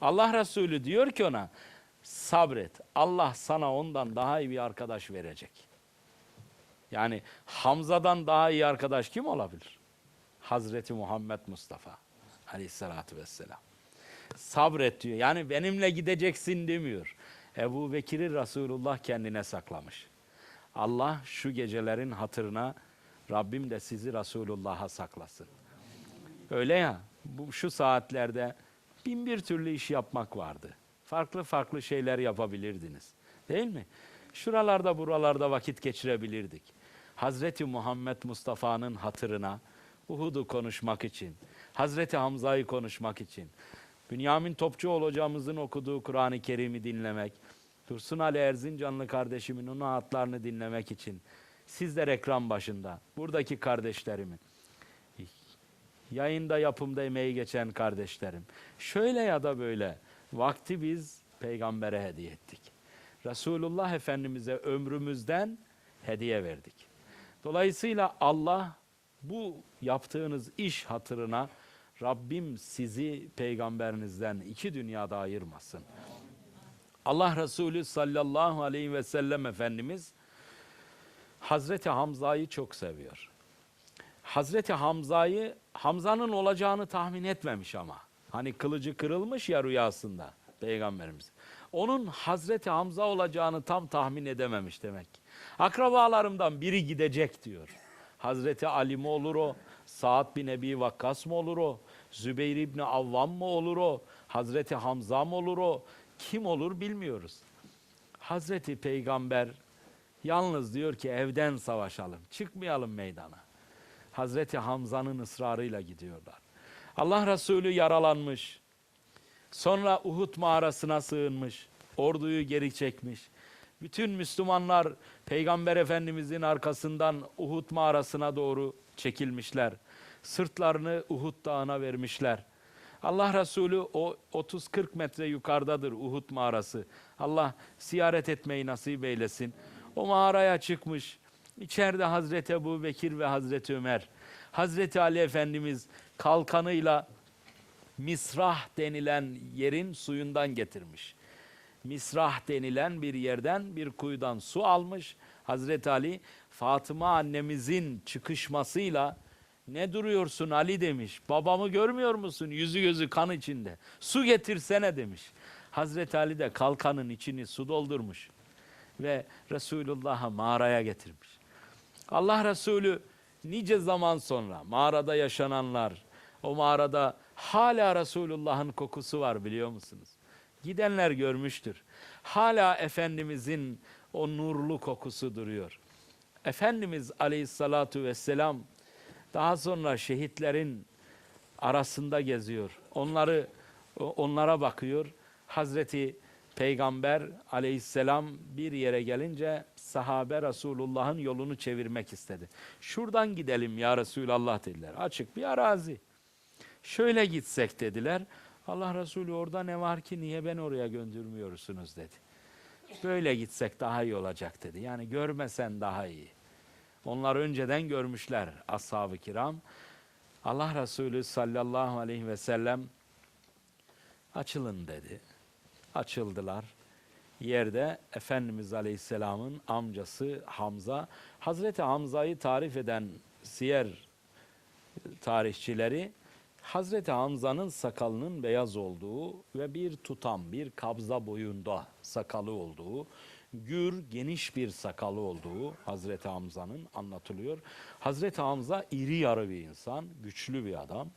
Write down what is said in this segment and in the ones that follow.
Allah Resulü diyor ki ona sabret. Allah sana ondan daha iyi bir arkadaş verecek. Yani Hamza'dan daha iyi arkadaş kim olabilir? Hazreti Muhammed Mustafa aleyhissalatü vesselam. Sabret diyor. Yani benimle gideceksin demiyor. Ebu Bekir'i Resulullah kendine saklamış. Allah şu gecelerin hatırına Rabbim de sizi Resulullah'a saklasın. Öyle ya, bu şu saatlerde bin bir türlü iş yapmak vardı. Farklı farklı şeyler yapabilirdiniz. Değil mi? Şuralarda buralarda vakit geçirebilirdik. Hazreti Muhammed Mustafa'nın hatırına Uhud'u konuşmak için, Hazreti Hamza'yı konuşmak için, Bünyamin Topçuoğlu hocamızın okuduğu Kur'an-ı Kerim'i dinlemek, Dursun Ali Erzincanlı kardeşimin onun hatlarını dinlemek için, sizler ekran başında, buradaki kardeşlerimin, yayında yapımda emeği geçen kardeşlerim. Şöyle ya da böyle vakti biz peygambere hediye ettik. Resulullah Efendimiz'e ömrümüzden hediye verdik. Dolayısıyla Allah bu yaptığınız iş hatırına Rabbim sizi peygamberinizden iki dünyada ayırmasın. Allah Resulü sallallahu aleyhi ve sellem Efendimiz Hazreti Hamza'yı çok seviyor. Hazreti Hamza'yı Hamza'nın olacağını tahmin etmemiş ama. Hani kılıcı kırılmış ya rüyasında peygamberimiz. Onun Hazreti Hamza olacağını tam tahmin edememiş demek. Akrabalarımdan biri gidecek diyor. Hazreti Ali mi olur o? Sa'd bin Ebi Vakkas mı olur o? Zübeyir İbni Avvam mı olur o? Hazreti Hamza mı olur o? Kim olur bilmiyoruz. Hazreti Peygamber yalnız diyor ki evden savaşalım, çıkmayalım meydana. Hazreti Hamza'nın ısrarıyla gidiyorlar. Allah Resulü yaralanmış. Sonra Uhud mağarasına sığınmış. Orduyu geri çekmiş. Bütün Müslümanlar Peygamber Efendimizin arkasından Uhud mağarasına doğru çekilmişler. Sırtlarını Uhud dağına vermişler. Allah Resulü o 30-40 metre yukarıdadır Uhud mağarası. Allah ziyaret etmeyi nasip eylesin. O mağaraya çıkmış. İçeride Hazreti Ebu Bekir ve Hazreti Ömer. Hazreti Ali Efendimiz kalkanıyla Misrah denilen yerin suyundan getirmiş. Misrah denilen bir yerden bir kuyudan su almış. Hazreti Ali Fatıma annemizin çıkışmasıyla ne duruyorsun Ali demiş. Babamı görmüyor musun? Yüzü gözü kan içinde. Su getirsene demiş. Hazreti Ali de kalkanın içini su doldurmuş ve Resulullah'a mağaraya getirmiş. Allah Resulü nice zaman sonra mağarada yaşananlar, o mağarada hala Resulullah'ın kokusu var biliyor musunuz? Gidenler görmüştür. Hala Efendimizin o nurlu kokusu duruyor. Efendimiz Aleyhissalatu vesselam daha sonra şehitlerin arasında geziyor. Onları onlara bakıyor. Hazreti Peygamber aleyhisselam bir yere gelince sahabe Resulullah'ın yolunu çevirmek istedi. Şuradan gidelim ya Resulallah dediler. Açık bir arazi. Şöyle gitsek dediler. Allah Resulü orada ne var ki niye ben oraya göndermiyorsunuz dedi. Böyle gitsek daha iyi olacak dedi. Yani görmesen daha iyi. Onlar önceden görmüşler ashab-ı kiram. Allah Resulü sallallahu aleyhi ve sellem açılın dedi. Açıldılar. Yerde Efendimiz Aleyhisselam'ın amcası Hamza, Hazreti Hamza'yı tarif eden siyer tarihçileri Hazreti Hamza'nın sakalının beyaz olduğu ve bir tutam, bir kabza boyunda sakalı olduğu, gür, geniş bir sakalı olduğu Hazreti Hamza'nın anlatılıyor. Hazreti Hamza iri yarı bir insan, güçlü bir adam.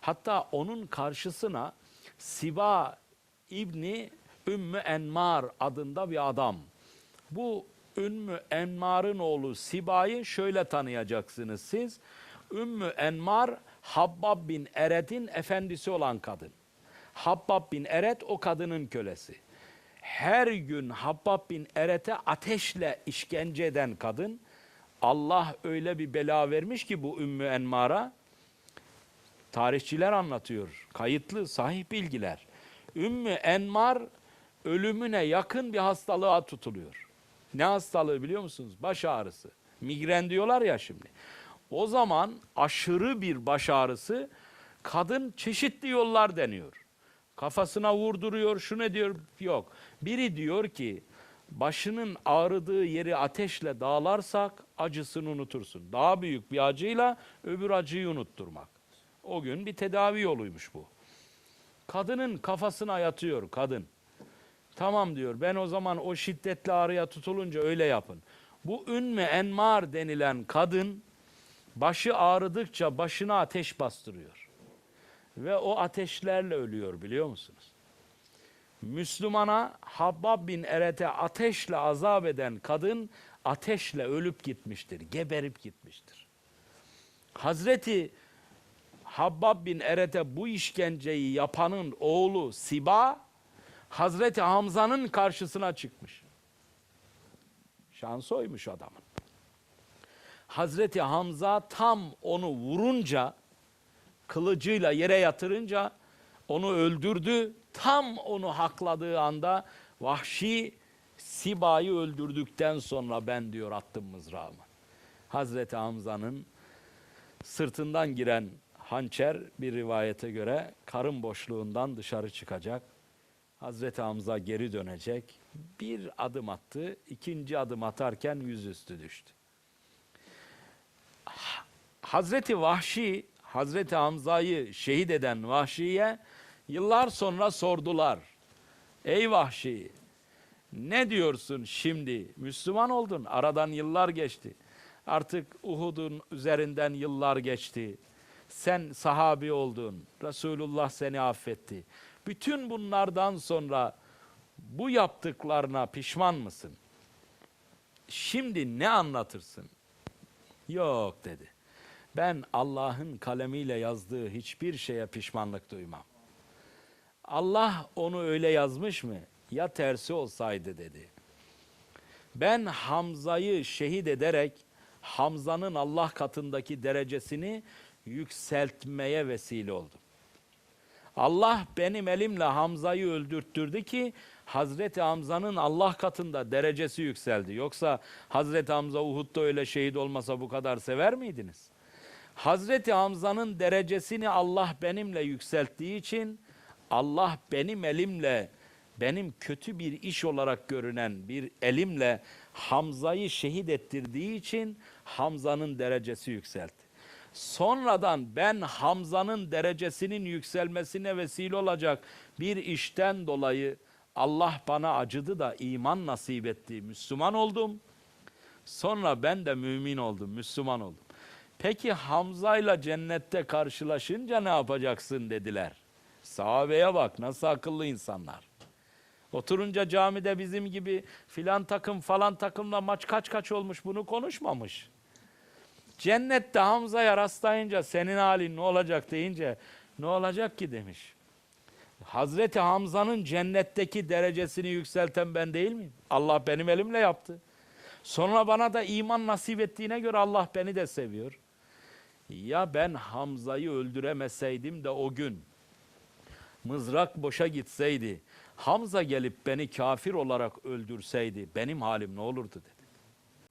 Hatta onun karşısına Siba İbni Ümmü Enmar adında bir adam. Bu Ümmü Enmar'ın oğlu Siba'yı şöyle tanıyacaksınız siz. Ümmü Enmar Habbab bin Eret'in efendisi olan kadın. Habbab bin Eret o kadının kölesi. Her gün Habbab bin Eret'e ateşle işkence eden kadın. Allah öyle bir bela vermiş ki bu Ümmü Enmar'a. Tarihçiler anlatıyor. Kayıtlı, sahih bilgiler. Ümmü Enmar ölümüne yakın bir hastalığa tutuluyor. Ne hastalığı biliyor musunuz? Baş ağrısı. Migren diyorlar ya şimdi. O zaman aşırı bir baş ağrısı kadın çeşitli yollar deniyor. Kafasına vurduruyor, şu ne diyor? Yok. Biri diyor ki başının ağrıdığı yeri ateşle dağlarsak acısını unutursun. Daha büyük bir acıyla öbür acıyı unutturmak. O gün bir tedavi yoluymuş bu. Kadının kafasına yatıyor kadın. Tamam diyor ben o zaman o şiddetli ağrıya tutulunca öyle yapın. Bu Ümmü Enmar denilen kadın başı ağrıdıkça başına ateş bastırıyor. Ve o ateşlerle ölüyor biliyor musunuz? Müslümana Habbab bin Eret'e ateşle azap eden kadın ateşle ölüp gitmiştir, geberip gitmiştir. Hazreti Habbab bin Eret'e bu işkenceyi yapanın oğlu Siba, Hazreti Hamza'nın karşısına çıkmış. Şansoymuş adamın. Hazreti Hamza tam onu vurunca, kılıcıyla yere yatırınca onu öldürdü. Tam onu hakladığı anda vahşi Siba'yı öldürdükten sonra ben diyor attım mızrağımı. Hazreti Hamza'nın sırtından giren hançer bir rivayete göre karın boşluğundan dışarı çıkacak. Hazreti Hamza geri dönecek. Bir adım attı, ikinci adım atarken yüzüstü düştü. Ha- Hazreti Vahşi, Hazreti Hamza'yı şehit eden Vahşi'ye yıllar sonra sordular. Ey Vahşi, ne diyorsun şimdi? Müslüman oldun, aradan yıllar geçti. Artık Uhud'un üzerinden yıllar geçti. Sen sahabi oldun, Resulullah seni affetti. Bütün bunlardan sonra bu yaptıklarına pişman mısın? Şimdi ne anlatırsın? Yok dedi. Ben Allah'ın kalemiyle yazdığı hiçbir şeye pişmanlık duymam. Allah onu öyle yazmış mı? Ya tersi olsaydı dedi. Ben Hamza'yı şehit ederek Hamza'nın Allah katındaki derecesini yükseltmeye vesile oldum. Allah benim elimle Hamza'yı öldürttürdü ki Hazreti Hamza'nın Allah katında derecesi yükseldi. Yoksa Hazreti Hamza Uhud'da öyle şehit olmasa bu kadar sever miydiniz? Hazreti Hamza'nın derecesini Allah benimle yükselttiği için Allah benim elimle benim kötü bir iş olarak görünen bir elimle Hamza'yı şehit ettirdiği için Hamza'nın derecesi yükseldi. Sonradan ben Hamza'nın derecesinin yükselmesine vesile olacak bir işten dolayı Allah bana acıdı da iman nasip etti. Müslüman oldum. Sonra ben de mümin oldum, Müslüman oldum. Peki Hamza'yla cennette karşılaşınca ne yapacaksın dediler. Sahabeye bak nasıl akıllı insanlar. Oturunca camide bizim gibi filan takım falan takımla maç kaç kaç olmuş bunu konuşmamış. Cennette Hamza'ya rastlayınca senin halin ne olacak deyince ne olacak ki demiş. Hazreti Hamza'nın cennetteki derecesini yükselten ben değil miyim? Allah benim elimle yaptı. Sonra bana da iman nasip ettiğine göre Allah beni de seviyor. Ya ben Hamza'yı öldüremeseydim de o gün mızrak boşa gitseydi, Hamza gelip beni kafir olarak öldürseydi benim halim ne olurdu dedi.